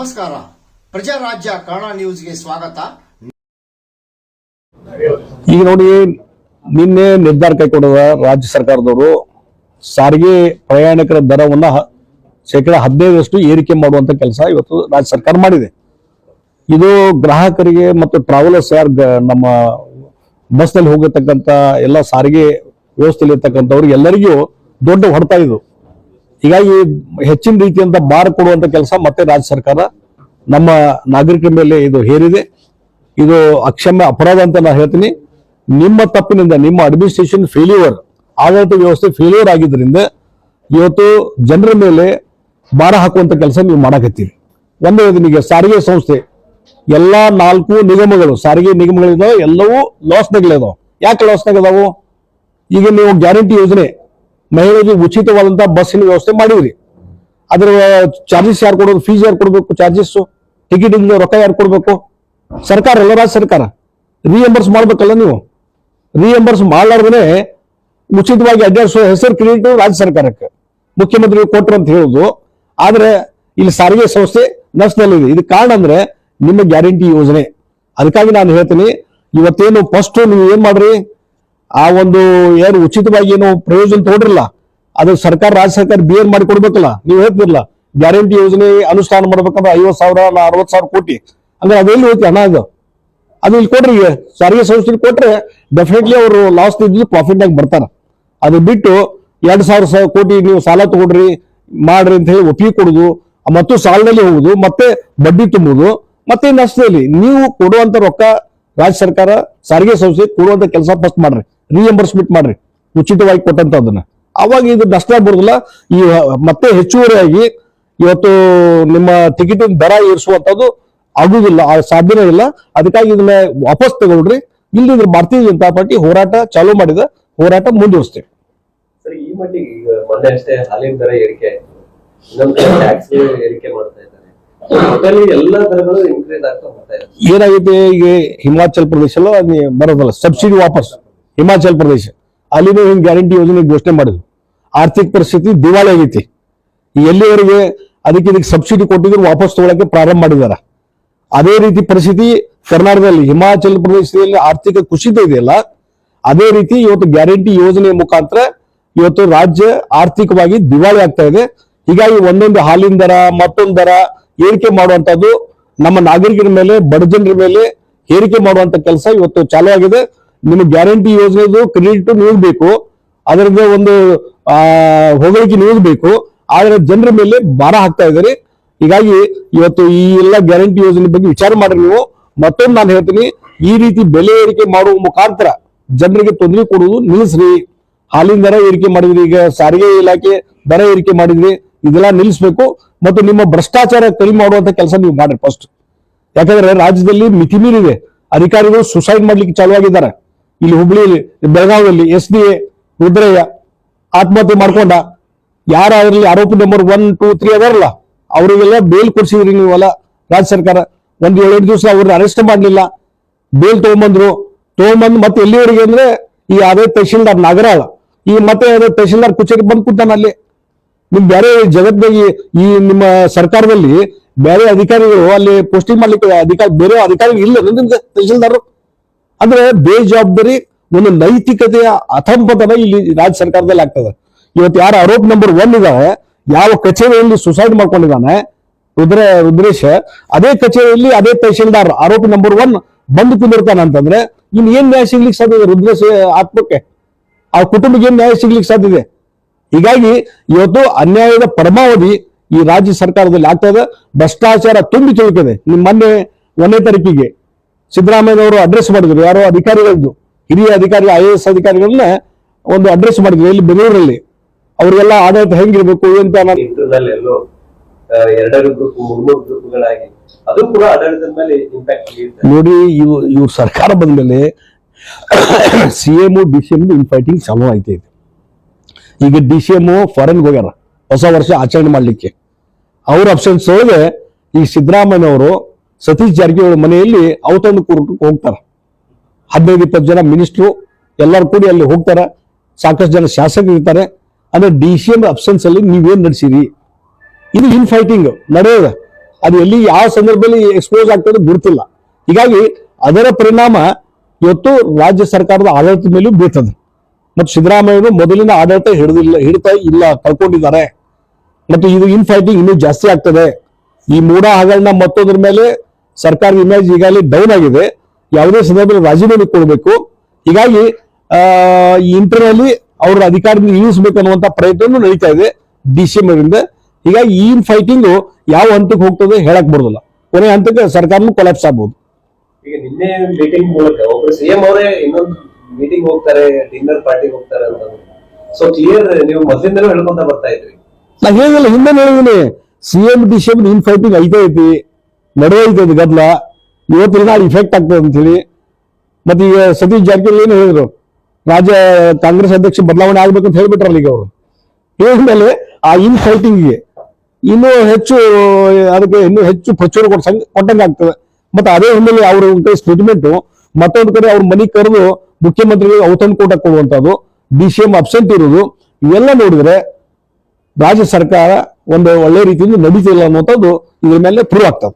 ನಮಸ್ಕಾರ. ಪ್ರಜಾರಾಜ್ಯ ಕನ್ನಡ ನ್ಯೂಸ್ಗೆ ಸ್ವಾಗತ. ಈಗ ನೋಡಿ, ನಿನ್ನೆ ನಿರ್ಧಾರ ಕೈಗೊಂಡ ರಾಜ್ಯ ಸರ್ಕಾರದವರು ಸಾರಿಗೆ ಪ್ರಯಾಣಿಕರ ದರವನ್ನ ಶೇಕಡಾ ಹದಿನೈದರಷ್ಟು ಏರಿಕೆ ಮಾಡುವಂತ ಕೆಲಸ ಇವತ್ತು ರಾಜ್ಯ ಸರ್ಕಾರ ಮಾಡಿದೆ. ಇದು ಗ್ರಾಹಕರಿಗೆ ಮತ್ತು ಟ್ರಾವೆಲರ್ಸ್ ಯಾರು ನಮ್ಮ ಬಸ್ನಲ್ಲಿ ಹೋಗತಕ್ಕಂತ ಎಲ್ಲ ಸಾರಿಗೆ ವ್ಯವಸ್ಥೆಯಲ್ಲಿ ಇರ್ತಕ್ಕಂಥವ್ರಿಗೆ ಎಲ್ಲರಿಗೂ ದೊಡ್ಡ ಹೊಡೆತ ಇದು. ಹೀಗಾಗಿ ಹೆಚ್ಚಿನ ರೀತಿಯಿಂದ ಬಾರ್ ಕೊಡುವಂತ ಕೆಲಸ ಮತ್ತೆ ರಾಜ್ಯ ಸರ್ಕಾರ ನಮ್ಮ ನಾಗರಿಕರ ಮೇಲೆ ಇದು ಹೇರಿದೆ. ಇದು ಅಕ್ಷಮ್ಯ ಅಪರಾಧ ಅಂತ ನಾನು ಹೇಳ್ತೀನಿ. ನಿಮ್ಮ ತಪ್ಪಿನಿಂದ, ನಿಮ್ಮ ಅಡ್ಮಿನಿಸ್ಟ್ರೇಷನ್ ಫೇಲ್ಯೂರ್ ಆಡಳಿತ ವ್ಯವಸ್ಥೆ ಫೇಲ್ಯೂರ್ ಆಗಿದ್ದರಿಂದ ಇವತ್ತು ಜನರ ಮೇಲೆ ಭಾರ ಹಾಕುವಂತ ಕೆಲಸ ನೀವು ಮಾಡಕತ್ತೀರಿ. ಒಂದು ನಿಮಗೆ ಸಾರಿಗೆ ಸಂಸ್ಥೆ, ಎಲ್ಲಾ ನಾಲ್ಕು ನಿಗಮಗಳು, ಸಾರಿಗೆ ನಿಗಮಗಳಿದಾವೆ ಎಲ್ಲವೂ ಲಾಸ್ನಾಗಳಿದಾವೆ ಯಾಕೆ ಲಾಸ್ನಾಗದಾವು ಈಗ ನೀವು ಗ್ಯಾರಂಟಿ ಯೋಜನೆ ಮಹಿಳೆಗೆ ಉಚಿತವಾದಂತಹ ಬಸ್ಸಿನ ವ್ಯವಸ್ಥೆ ಮಾಡಿದ್ರಿ. ಅದ್ರ ಚಾರ್ಜಸ್ ಯಾರು ಕೊಡೋದು? ಫೀಸ್ ಯಾರು ಕೊಡಬೇಕು ಚಾರ್ಜಸ್ ಟಿಕೆಟ್ ರೊಕ್ಕ ಯಾರು ಕೊಡಬೇಕು? ಸರ್ಕಾರ, ಎಲ್ಲ ರಾಜ್ಯ ಸರ್ಕಾರ ರಿಎಂಬರ್ಸ್ ಮಾಡ್ಬೇಕಲ್ಲ ನೀವು? ರಿಎಂಬರ್ಸ್ ಮಾಡ್ಲಾರ್ದೇ ಉಚಿತವಾಗಿ ಅಡ್ಡಾಡಿಸೋ ಹೆಸರು ಕ್ರೆಡಿಟ್ ರಾಜ್ಯ ಸರ್ಕಾರಕ್ಕೆ. ಮುಖ್ಯಮಂತ್ರಿ ಕೊಟ್ರು ಅಂತ ಹೇಳುದು. ಆದ್ರೆ, ಇಲ್ಲಿ ಸಾರಿಗೆ ಸಂಸ್ಥೆ ನಷ್ಟದಲ್ಲಿದೆ ಇದು. ಕಾರಣ ಅಂದ್ರೆ ನಿಮ್ಮ ಗ್ಯಾರಂಟಿ ಯೋಜನೆ. ಅದಕ್ಕಾಗಿ ನಾನು ಹೇಳ್ತೀನಿ, ಇವತ್ತೇನು ಫಸ್ಟ್ ನೀವು ಏನ್ ಮಾಡ್ರಿ? ಆ ಒಂದು ಏನು ಉಚಿತವಾಗಿ ಏನು ಪ್ರಯೋಜನ ತಗೊಂಡ್ರಲ್ಲ, ಅದು ಸರ್ಕಾರ, ರಾಜ್ಯ ಸರ್ಕಾರ ಬಿ ಮಾಡಿ ಕೊಡ್ಬೇಕಲ್ಲ ನೀವು ಹೇಳ್ತಿರಲ್ಲ, ಗ್ಯಾರಂಟಿ ಯೋಜನೆ ಅನುಷ್ಠಾನ ಮಾಡ್ಬೇಕಂದ್ರೆ ಐವತ್ ಸಾವಿರ ಅರವತ್ ಸಾವಿರ ಕೋಟಿ. ಅಂದ್ರೆ ಅದೆಲ್ಲಿ ಹೋಯ್ತು ಹಣ ಅದು? ಅದು ಇಲ್ಲಿ ಕೊಡ್ರಿ ಸಾರಿಗೆ ಸಂಸ್ಥೆ ಕೊಟ್ರೆ ಡೆಫಿನೆಟ್ಲಿ ಅವರು ಲಾಸ್ ಇದ್ದು ಪ್ರಾಫಿಟ್ ಆಗಿ ಬರ್ತಾರ. ಅದು ಬಿಟ್ಟು ಎರಡ್ ಸಾವಿರ ಕೋಟಿ ನೀವು ಸಾಲ ತಗೊಡ್ರಿ, ಮಾಡ್ರಿ ಅಂತ ಹೇಳಿ ಒಪ್ಪಿಗೆ ಕೊಡುದು, ಮತ್ತು ಸಾಲದಲ್ಲಿ ಹೋಗುದು, ಮತ್ತೆ ಬಡ್ಡಿ ತುಂಬುದು, ಮತ್ತೆ ನಷ್ಟದಲ್ಲಿ ನೀವು ಕೊಡುವಂತ ರೊಕ್ಕ ರಾಜ್ಯ ಸರ್ಕಾರ ಸಾರಿಗೆ ಸಂಸ್ಥೆ ಕೊಡುವಂತ ಕೆಲಸ ಫಸ್ಟ್ ಮಾಡ್ರಿ ರಿಎಂಬರ್ಸ್ಮೆಂಟ್ ಮಾಡ್ರಿ, ಉಚಿತವಾಗಿ ಕೊಟ್ಟಂತ ಅದನ್ನ. ಅವಾಗ ಇದು ನಷ್ಟ ಬರುದಿಲ್ಲ. ಈ ಮತ್ತೆ ಹೆಚ್ಚುವರಿಯಾಗಿ ಇವತ್ತು ನಿಮ್ಮ ಟಿಕೆಟ್ ದರ ಏರಿಸುವಂತದ್ದು ಆಗುದಿಲ್ಲ ಸಾಧ್ಯನೇ ಇಲ್ಲ. ಅದಕ್ಕಾಗಿ ಇದನ್ನ ವಾಪಸ್ ತಗೊಳ್ರಿ. ಇಲ್ಲಿ ಭಾರತೀಯ ಜನತಾ ಪಾರ್ಟಿ ಹೋರಾಟ ಚಾಲೂ ಮಾಡಿದ, ಹೋರಾಟ ಮುಂದುವರಿಸ್ತೇವೆ. ಈ ಮಟ್ಟಿಗೆ ಈಗ ಮೊನ್ನೆ ಅಷ್ಟೇ ಹಾಲಿನ ದರ ಏರಿಕೆ ಆಯ್ತು. ಏರಿಕೆ ಮಾಡ್ತಾ ಎಲ್ಲಾ ದರಗಳು ಇನ್ಕ್ರೀಸ್ ಆಗ್ತಾ ಏನಾಗೈತೆ ಈಗ ಹಿಮಾಚಲ್ ಪ್ರದೇಶ ಬರೋದಲ್ಲ ಸಬ್ಸಿಡಿ ವಾಪಸ್, ಹಿಮಾಚಲ್ ಪ್ರದೇಶ. ಅಲ್ಲಿನೂ ಹಿಂಗೆ ಗ್ಯಾರಂಟಿ ಯೋಜನೆ ಘೋಷಣೆ ಮಾಡಿದ್ರು. ಆರ್ಥಿಕ ಪರಿಸ್ಥಿತಿ ದಿವಾಳಿ ಆಗೈತಿ. ಎಲ್ಲಿವರೆಗೆ ಅದಕ್ಕೆ ಇದಕ್ಕೆ ಸಬ್ಸಿಡಿ ಕೊಟ್ಟಿದ್ರು ವಾಪಸ್ ತಗೊಳಕ್ಕೆ ಪ್ರಾರಂಭ ಮಾಡಿದಾರ. ಅದೇ ರೀತಿ ಪರಿಸ್ಥಿತಿ ಕರ್ನಾಟಕದಲ್ಲಿ, ಹಿಮಾಚಲ ಪ್ರದೇಶದಲ್ಲಿ ಆರ್ಥಿಕ ಕುಸಿತ ಇದೆಯಲ್ಲ, ಅದೇ ರೀತಿ ಇವತ್ತು ಗ್ಯಾರಂಟಿ ಯೋಜನೆ ಮುಖಾಂತರ ಇವತ್ತು ರಾಜ್ಯ ಆರ್ಥಿಕವಾಗಿ ದಿವಾಳಿ ಆಗ್ತಾ ಇದೆ. ಹೀಗಾಗಿ ಒಂದೊಂದು ಹಾಲಿನ ದರ, ಮತ್ತೊಂದು ದರ ಏರಿಕೆ ಮಾಡುವಂತದ್ದು ನಮ್ಮ ನಾಗರಿಕರ ಮೇಲೆ ಬಡಜನರ ಮೇಲೆ ಏರಿಕೆ ಮಾಡುವಂತ ಕೆಲಸ ಇವತ್ತು ಚಾಲೂ ಆಗಿದೆ. ನಿಮ್ಗೆ ಗ್ಯಾರಂಟಿ ಯೋಜನೆದು ಕ್ರೆಡಿಟ್ ನೀವು ಬೇಕು ಒಂದು, ಆ, ಹೊಗಳಿಕೆ ನೀವು ಬೇಕು ಆದ್ರೆ ಜನರ ಮೇಲೆ ಭಾರ ಹಾಕ್ತಾ ಇದ್ದಾರೆ. ಹೀಗಾಗಿ ಇವತ್ತು ಈ ಎಲ್ಲ ಗ್ಯಾರಂಟಿ ಯೋಜನೆ ಬಗ್ಗೆ ವಿಚಾರ ಮಾಡ್ರಿ ನೀವು. ಮತ್ತೊಂದು ನಾನು ಹೇಳ್ತೀನಿ, ಈ ರೀತಿ ಬೆಲೆ ಏರಿಕೆ ಮಾಡುವ ಮುಖಾಂತರ ಜನರಿಗೆ ತೊಂದರೆ ಕೊಡುವುದು ನಿಲ್ಲಿಸ್ರಿ. ಹಾಲಿನ ದರ ಏರಿಕೆ ಮಾಡಿದ್ರಿ, ಈಗ ಸಾರಿಗೆ ಇಲಾಖೆ ದರ ಏರಿಕೆ ಮಾಡಿದ್ರಿ, ಇದೆಲ್ಲ ನಿಲ್ಲಿಸ್ಬೇಕು. ಮತ್ತು ನಿಮ್ಮ ಭ್ರಷ್ಟಾಚಾರ ಕಡಿಮೆ ಮಾಡುವಂತ ಕೆಲಸ ನೀವು ಮಾಡ್ರಿ ಫಸ್ಟ್ ಯಾಕಂದ್ರೆ ರಾಜ್ಯದಲ್ಲಿ ಮಿತಿ ಮೀರಿದೆ. ಅಧಿಕಾರಿಗಳು ಸುಸೈಡ್ ಮಾಡ್ಲಿಕ್ಕೆ ಚಾಲುವಾಗಿದ್ದಾರೆ ಇಲ್ಲಿ ಹುಬ್ಳಿಯಲ್ಲಿ, ಬೆಳಗಾವಿಯಲ್ಲಿ ಎಸ್ ಡಿ ಎ, ರುದ್ರಯ್ಯ ಆತ್ಮಹತ್ಯೆ ಮಾಡ್ಕೊಂಡ. ಯಾರಾದ್ರಲ್ಲಿ ಆರೋಪಿ ನಂಬರ್ ಒನ್ ಟೂ ತ್ರೀ ಅದಾರಲ್ಲ, ಅವರಿಗೆಲ್ಲ ಬೇಲ್ ಕೊಡ್ಸಿದ್ರಿ ನೀವಲ್ಲ. ರಾಜ್ಯ ಸರ್ಕಾರ ಒಂದ್ ಏಳೆಂಟು ದಿವಸ ಅವ್ರನ್ನ ಅರೆಸ್ಟ್ ಮಾಡ್ಲಿಲ್ಲ. ಬೇಲ್ ತೊಗೊಂಬಂದ್ರು. ತಗೊಂಬಂದ್ ಮತ್ತೆ ಎಲ್ಲಿವರೆಗೆ ಅಂದ್ರೆ ಈ ಅದೇ ತಹಶೀಲ್ದಾರ್ ನಾಗರಾಳ. ಈ ಮತ್ತೆ ಅದೇ ತಹಶೀಲ್ದಾರ್ ಕಚೇರಿ ಬಂದ್ ಅಲ್ಲಿ. ನಿಮ್ ಬೇರೆ ಜಗತ್ತಿನಾಗ ಈ ನಿಮ್ಮ ಸರ್ಕಾರದಲ್ಲಿ ಬೇರೆ ಅಧಿಕಾರಿಗಳು ಅಲ್ಲಿ ಪೋಸ್ಟಿಂಗ್ ಮಾಡ್ಲಿಕ್ಕೆ ಅಧಿಕಾರಿ ಬೇರೆ ಅಧಿಕಾರಿಗಳು ಇಲ್ಲ ನಿಮ್ಗೆ ತಹಶೀಲ್ದಾರ್. ಅಂದ್ರೆ ಬೇಜವಾಬ್ದಾರಿ, ಒಂದು ನೈತಿಕತೆಯ ಅಥಂಪತನ ಇಲ್ಲಿ ರಾಜ್ಯ ಸರ್ಕಾರದಲ್ಲಿ ಆಗ್ತದೆ. ಇವತ್ತು ಯಾರು ಆರೋಪ ನಂಬರ್ ಒನ್ ಇದಾವೆ ಯಾವ ಕಚೇರಿಯಲ್ಲಿ ಸುಸೈಡ್ ಮಾಡ್ಕೊಂಡಿದ್ದಾನೆ, ರುದ್ರ, ರುದ್ರೇಶ್, ಅದೇ ಕಚೇರಿಯಲ್ಲಿ ಅದೇ ತಹಶೀಲ್ದಾರ್ ಆರೋಪಿ ನಂಬರ್ ಒನ್ ಬಂದು ಕುಂದಿರ್ತಾನೆ ಅಂತಂದ್ರೆ ಇನ್ ಏನ್ ನ್ಯಾಯ ಸಿಗ್ಲಿಕ್ಕೆ ಸಾಧ್ಯ ಇದೆ ರುದ್ರೇಶ್ ಆತ್ಮಕ್ಕೆ? ಆ ಕುಟುಂಬಕ್ಕೆ ಏನ್ ನ್ಯಾಯ ಸಿಗ್ಲಿಕ್ಕೆ ಸಾಧ್ಯ ಇದೆ? ಹೀಗಾಗಿ ಇವತ್ತು ಅನ್ಯಾಯದ ಪರಮಾವಧಿ ಈ ರಾಜ್ಯ ಸರ್ಕಾರದಲ್ಲಿ ಆಗ್ತಾ ಇದೆ ಭ್ರಷ್ಟಾಚಾರ ತುಂಬಿ ತುಳುಕಿದೆ ನಿಮ್ಮ ಮೊನ್ನೆ ಒಂದನೇ ತಾರೀಕಿಗೆ ಸಿದ್ದರಾಮಯ್ಯನವರು ಅಡ್ರೆಸ್ ಮಾಡಿದ್ರು. ಯಾರೋ ಅಧಿಕಾರಿಗಳದ್ದು ಹಿರಿಯ ಅಧಿಕಾರಿ ಐ ಎಸ್ ಅಧಿಕಾರಿಗಳನ್ನ ಒಂದು ಅಡ್ರೆಸ್ ಮಾಡಿದ್ರು. ಇಲ್ಲಿ ಬೆಂಗಳೂರಲ್ಲಿ. ಅವರಿಗೆಲ್ಲ ಆಡಳಿತ ಹೆಂಗಿರ್ಬೇಕು ಅಂತ ನೋಡಿ ಇವ್ ಇವ್ರ ಸರ್ಕಾರ ಬಂದ್ಮೇಲೆ C M D C M infighting ಚಾಲೂ ಆಯ್ತು ಇದು ಈಗ ಡಿ ಸಿ ಎಂ ಫಾರಿನ್ಗೆ ಹೋಗ್ಯಾರ. ಹೊಸ ವರ್ಷ ಆಚರಣೆ ಮಾಡಲಿಕ್ಕೆ. ಅವ್ರ ಅಬ್ಸೆನ್ಸ್ ಒಳಗೆ ಈ ಸಿದ್ದರಾಮಯ್ಯನವರು ಸತೀಶ್ ಜಾರಕಿಹೊಳಿ ಮನೆಯಲ್ಲಿ ಔತಣ ಕೂಟಕ್ಕೆ ಹೋಗ್ತಾರ. ಹದಿನೈದು, ಇಪ್ಪತ್ತು ಜನ ಮಿನಿಸ್ಟ್ರು ಎಲ್ಲರೂ ಕೂಡಿ ಅಲ್ಲಿ ಹೋಗ್ತಾರೆ. ಸಾಕಷ್ಟು ಜನ ಶಾಸಕರು ಇರ್ತಾರೆ. ಅಂದ್ರೆ ಡಿ ಸಿ ಎಂ ಅಬ್ಸೆನ್ಸ್ ಅಲ್ಲಿ ನೀವೇನ್ ನಡೆಸಿರಿ? ಇದು ಇನ್ ಫೈಟಿಂಗ್ ನಡೆಯೋದ. ಅದು ಎಲ್ಲಿ ಯಾವ ಸಂದರ್ಭದಲ್ಲಿ ಎಕ್ಸ್ಪೋಸ್ ಆಗ್ತದೆ ಗುರುತಿಲ್ಲ ಹೀಗಾಗಿ ಅದರ ಪರಿಣಾಮ ಇವತ್ತು ರಾಜ್ಯ ಸರ್ಕಾರದ ಆಡಳಿತದ ಮೇಲೂ ಬೀಳ್ತದೆ. ಮತ್ತು ಸಿದ್ದರಾಮಯ್ಯನು ಮೊದಲಿನ ಆಡಳಿತ ಹಿಡಿದಿಲ್ಲ ಹಿಡಿತಾ ಇಲ್ಲ ಕಳ್ಕೊಂಡಿದ್ದಾರೆ. ಮತ್ತು ಇದು ಇನ್ ಫೈಟಿಂಗ್ ಇನ್ನೂ ಜಾಸ್ತಿ ಆಗ್ತದೆ. ಈ ಮೂಡ ಹಗರಣ ಮತ್ತೊಂದ್ರ ಮೇಲೆ ಸರ್ಕಾರದ ಇಮೇಜ್ ಈಗಾಗಲೇ ಡೌನ್ ಆಗಿದೆ. ಯಾವುದೇ ಸಂದರ್ಭದಲ್ಲಿ ರಾಜೀನಾಮೆ ಕೊಡಬೇಕು. ಹೀಗಾಗಿ ಈ ಇಂಟರ್ನಲ್ಲಿ ಅವರ ಅಧಿಕಾರದಿಂದ ಇಳಿಸಬೇಕು ಅನ್ನುವಂತ ಪ್ರಯತ್ನ ನಡೀತಾ ಇದೆ ಡಿ ಸಿ ಅವರಿಂದ ಹೀಗಾಗಿ ಈ ಫೈಟಿಂಗು ಯಾವ ಹಂತಕ್ಕೆ ಹೋಗ್ತದೆ ಹೇಳಕ್ ಬರೋದಿಲ್ಲ. ಕೊನೆ ಹಂತಕ್ಕೆ ಸರ್ಕಾರನೂ ಕೊಲಾಪ್ಸ್ ಆಗ್ಬೋದು. ಈಗ ನಿನ್ನೆ ಮೀಟಿಂಗ್ ಮೂಲಕ ಒಬ್ರು ಸಿಎಂ ಅವರೇ ಇನ್ನೊಂದು ಮೀಟಿಂಗ್ ಹೋಗ್ತಾರೆ ಡಿನ್ನರ್ ಪಾರ್ಟಿಗೆ ಹೋಗ್ತಾರೆ ಅಂತ. ಸೊ ಕ್ಲಿಯರ್ ನೀವು ಮೊದಲಿಂದಲೂ ಹೇಳ್ಕೊಂತ ಬರ್ತಾ ಇದ್ರಿ. ನಾ ಹೇಳಿಲ್ಲ ಹಿಂದೆ ಹೇಳಿದೀನಿ C M D C M infighting ಐತೆ. ಐತಿ ನಡೆಯೈತೆ ಅದು ಗದ್ದಲ. ಇವತ್ತಿನ ನಾಳೆ ಇಫೆಕ್ಟ್ ಆಗ್ತದೆ ಅಂತ ಹೇಳಿ ಮತ್ತೆ ಈಗ ಸತೀಶ್ ಜಾರಕಿಹೊಳಿ ಏನು ಹೇಳಿದ್ರು? ರಾಜ್ಯ ಕಾಂಗ್ರೆಸ್ ಅಧ್ಯಕ್ಷ ಬದಲಾವಣೆ ಆಗ್ಬೇಕಂತ ಹೇಳ್ಬಿಟ್ರಲ್ಲ ಈಗ ಅವರು. ಹೇಳಿದ್ಮೇಲೆ ಆ ಇನ್ ಫೈಟಿಂಗ್ಗೆ ಇನ್ನೂ ಹೆಚ್ಚು, ಅದಕ್ಕೆ ಇನ್ನೂ ಹೆಚ್ಚು ಪ್ರಚುರ ಕೊಡ್ಸಂಗ್ ಕೊಟ್ಟಂಗೆ ಆಗ್ತದೆ ಮತ್ತೆ ಅದೇ ಹಿನ್ನೆಲೆ ಅವ್ರ ಸ್ಟೇಟ್ಮೆಂಟ್ ಮತ್ತೊಂದು ಕಡೆ ಅವ್ರ ಮನೆ ಕರೆದು ಮುಖ್ಯಮಂತ್ರಿಗಳಿಗೆ ಔತಣ ಕೂಟ ಕೊಡುವಂತದ್ದು ಡಿ ಸಿ ಎಂ ಅಬ್ಸೆಂಟ್ ಇರುವುದು, ಇವೆಲ್ಲ ನೋಡಿದ್ರೆ ರಾಜ್ಯ ಸರ್ಕಾರ ಒಂದು ಒಳ್ಳೆ ರೀತಿಯಿಂದ ನಡೀತಿಲ್ಲ ಅನ್ನುವಂಥದ್ದು ಇದ್ರ ಮೇಲೆ ಪ್ರೂವ್ ಆಗ್ತದೆ.